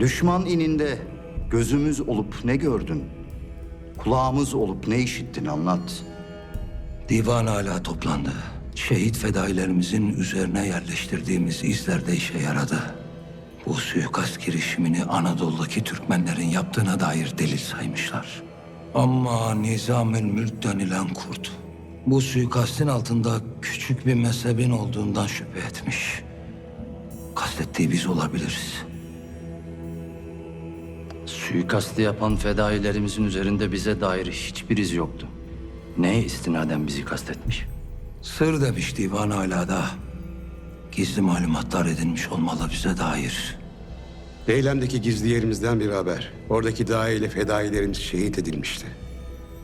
Düşman ininde gözümüz olup ne gördün? Kulağımız olup ne işittin anlat. Divan hala toplandı. Şehit fedailerimizin üzerine yerleştirdiğimiz izler de işe yaradı. Bu suikast girişimini Anadolu'daki Türkmenlerin yaptığına dair delil saymışlar. Ama Nizamül Mülk denilen kurt, bu suikastin altında küçük bir mezhebin olduğundan şüphe etmiş. Kastettiği biz olabiliriz. Suikastı yapan fedailerimizin üzerinde bize dair hiçbir iz yoktu. Neye istinaden bizi kastetmiş? Sır demiş divan hala da. Gizli malumatlar edinmiş olmalı bize dair. Eylemdeki gizli yerimizden bir haber. Oradaki dahili fedailerimiz şehit edilmişti.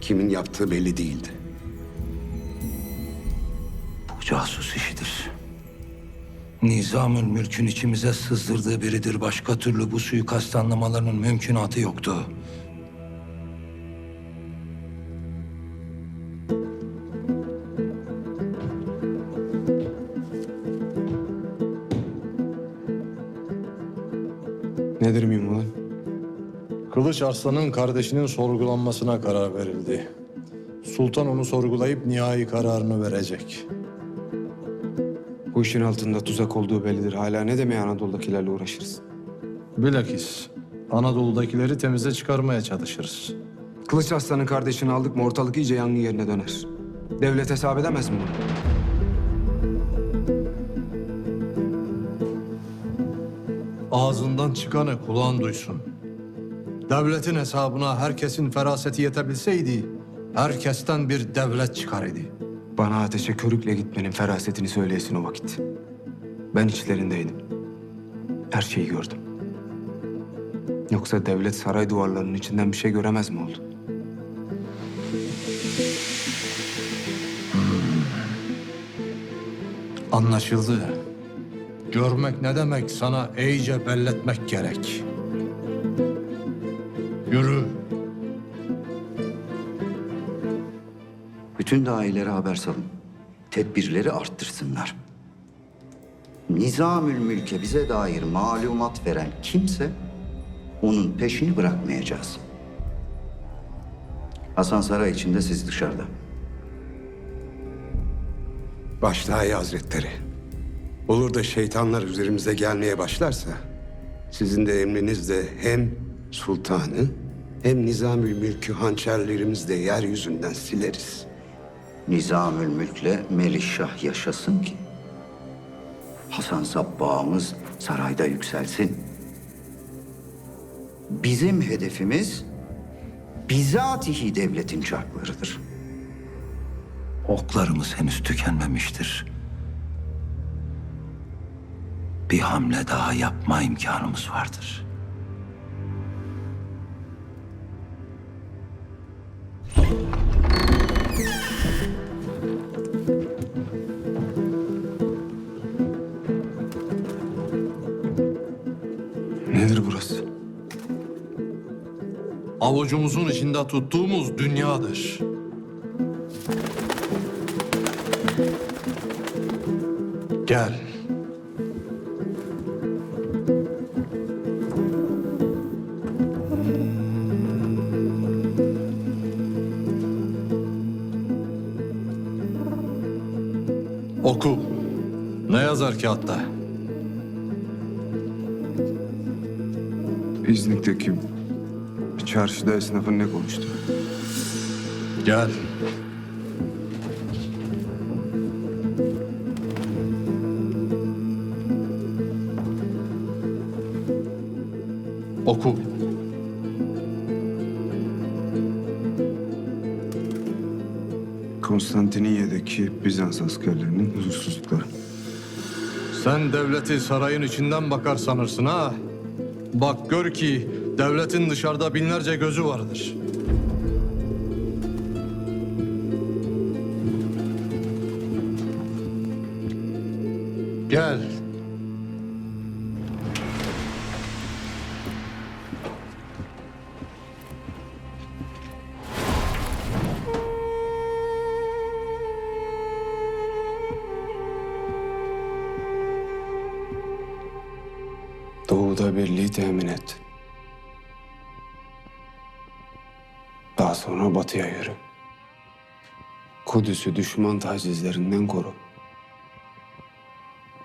Kimin yaptığı belli değildi. Bu casus işidir. Nizamül mülkün içimize sızdırdığı biridir. Başka türlü bu suikast anlamalarının mümkünatı yoktu. Nedir mühim olan? Kılıç Arslan'ın kardeşinin sorgulanmasına karar verildi. Sultan onu sorgulayıp nihai kararını verecek. Bu işin altında tuzak olduğu bellidir. Hala ne demeye Anadolu'dakilerle uğraşırız? Bilakis Anadolu'dakileri temize çıkarmaya çalışırız. Kılıç Aslan'ın kardeşini aldık mı ortalık iyice yangın yerine döner. Devlet hesap edemez mi bunu? Ağzından çıkanı kulağın duysun. Devletin hesabına herkesin feraseti yetebilseydi, herkesten bir devlet çıkar idi. Bana ateşe körükle gitmenin ferasetini söyleyesin o vakit. Ben içlerindeydim. Her şeyi gördüm. Yoksa devlet saray duvarlarının içinden bir şey göremez mi oldu? Anlaşıldı. Görmek ne demek sana iyice belletmek gerek. Yürü. Bütün dahilere haber salın. Tedbirleri arttırsınlar. Nizamül mülke bize dair malumat veren kimse onun peşini bırakmayacağız. Hasan Saray içinde siz dışarıda. Baştahi Hazretleri. Olur da şeytanlar üzerimize gelmeye başlarsa... ...sizin de emrinizle hem sultanı hem nizamül mülkü hançerlerimizle yeryüzünden sileriz. Nizamül Mülk'le Melihşah yaşasın ki Hasan Sabbağımız sarayda yükselsin. Bizim hedefimiz bizatihi devletin çarklarıdır. Oklarımız henüz tükenmemiştir. Bir hamle daha yapma imkanımız vardır. Avucumuzun içinde tuttuğumuz dünyadır. Gel. Oku. Ne yazar kağıtta? İznik'teki çarşıda esnafın ne konuştu? Gel. Oku. Konstantiniyye'deki Bizans askerlerinin huzursuzlukları. Sen devleti sarayın içinden bakar sanırsın ha. Bak gör ki devletin dışarıda binlerce gözü vardır. Gel. Doğuda birliği temin et. Sonra batıya yürü. Kudüs'ü düşman tacizlerinden koru.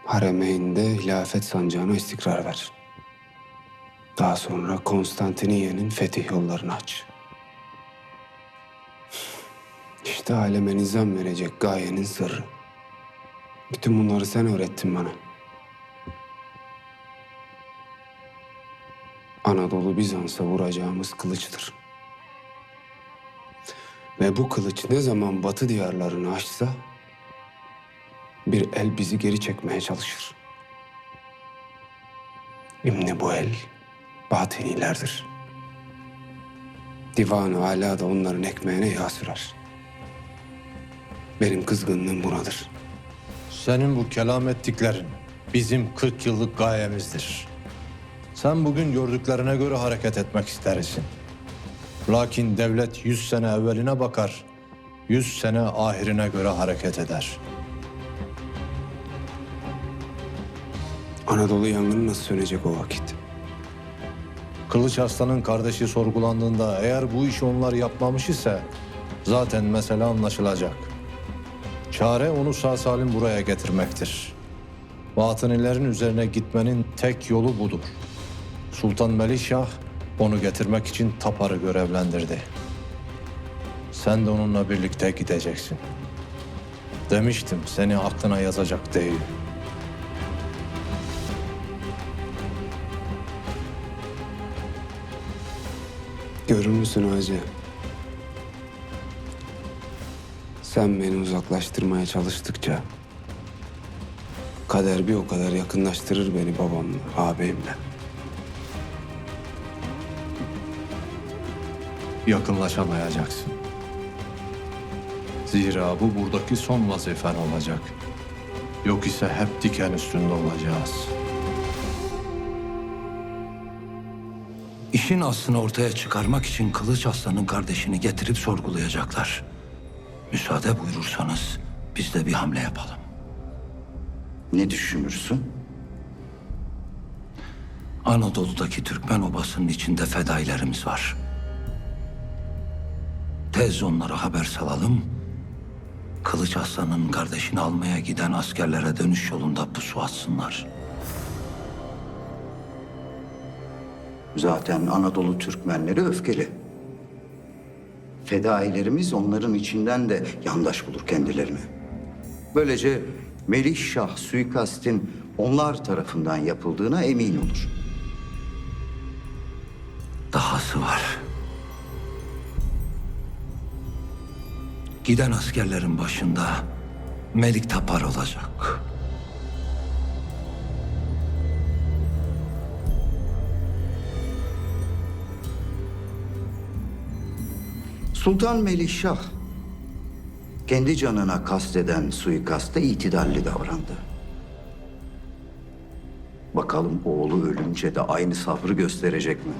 Haremeyn'de hilafet sancağına istikrar ver. Daha sonra Konstantiniye'nin fetih yollarını aç. İşte aleme nizam verecek gayenin sırrı. Bütün bunları sen öğrettin bana. Anadolu Bizans'a vuracağımız kılıçtır. Ve bu kılıç ne zaman batı diyarlarını açsa bir el bizi geri çekmeye çalışır. Şimdi bu el batinilerdir. Divan-ı Ala da onların ekmeğine yağ sürer. Benim kızgınlığım bunadır. Senin bu kelam ettiklerin bizim 40 yıllık gayemizdir. Sen bugün gördüklerine göre hareket etmek isterisin. Lakin devlet 100 sene evveline bakar, 100 sene ahirine göre hareket eder. Anadolu yangını nasıl sönecek o vakit? Kılıç Arslan'ın kardeşi sorgulandığında eğer bu işi onlar yapmamış ise zaten mesele anlaşılacak. Çare onu sağ salim buraya getirmektir. Batınilerin üzerine gitmenin tek yolu budur. Sultan Melikşah onu getirmek için Tapar'ı görevlendirdi. Sen de onunla birlikte gideceksin. Demiştim seni aklına yazacak değil. Görür müsün Hacı? Sen beni uzaklaştırmaya çalıştıkça kader bir o kadar yakınlaştırır beni babamla, ağabeyimle. Yakınlaşamayacaksın. Zira bu buradaki son vazifen olacak. Yok ise hep diken üstünde olacağız. İşin aslını ortaya çıkarmak için Kılıç Aslan'ın kardeşini getirip sorgulayacaklar. Müsaade buyurursanız biz de bir hamle yapalım. Ne düşünürsün? Anadolu'daki Türkmen obasının içinde fedailerimiz var. Tez onlara haber salalım. Kılıç Aslan'ın kardeşini almaya giden askerlere dönüş yolunda pusu atsınlar. Zaten Anadolu Türkmenleri öfkeli. Fedailerimiz onların içinden de yandaş bulur kendilerini. Böylece Melih Şah suikastin onlar tarafından yapıldığına emin olur. Dahası var. Giden askerlerin başında Melik Tapar olacak. Sultan Melikşah kendi canına kasteden suikasta itidalli davrandı. Bakalım oğlu ölünce de aynı sabrı gösterecek mi?